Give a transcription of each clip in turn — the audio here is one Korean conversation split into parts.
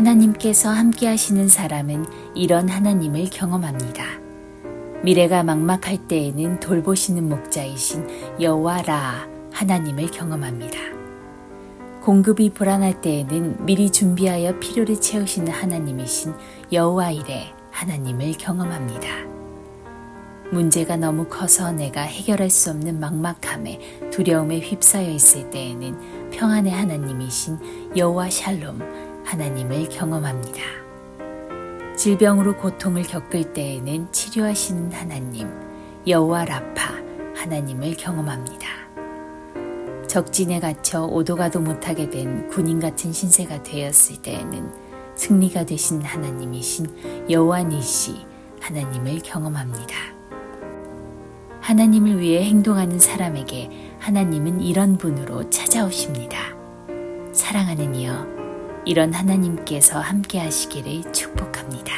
하나님께서 함께 하시는 사람은 이런 하나님을 경험합니다. 미래가 막막할 때에는 돌보시는 목자이신 여호와 라 하나님을 경험합니다. 공급이 불안할 때에는 미리 준비하여 필요를 채우시는 하나님이신 여호와 이레 하나님을 경험합니다. 문제가 너무 커서 내가 해결할 수 없는 막막함에 두려움에 휩싸여 있을 때에는 평안의 하나님이신 여호와 샬롬 하나님을 경험합니다. 질병으로 고통을 겪을 때에는 치료하시는 하나님 여호와 라파 하나님을 경험합니다. 적진에 갇혀 오도 가도 못하게 된 군인 같은 신세가 되었을 때에는 승리가 되신 하나님이신 여호와 니시 하나님을 경험합니다. 하나님을 위해 행동하는 사람에게 하나님은 이런 분으로 찾아오십니다. 사랑하는 이여, 이런 하나님께서 함께 하시기를 축복합니다.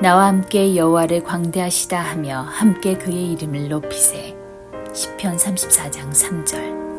나와 함께 여호와를 광대하시다 하며 함께 그의 이름을 높이세. 시편 34장 3절.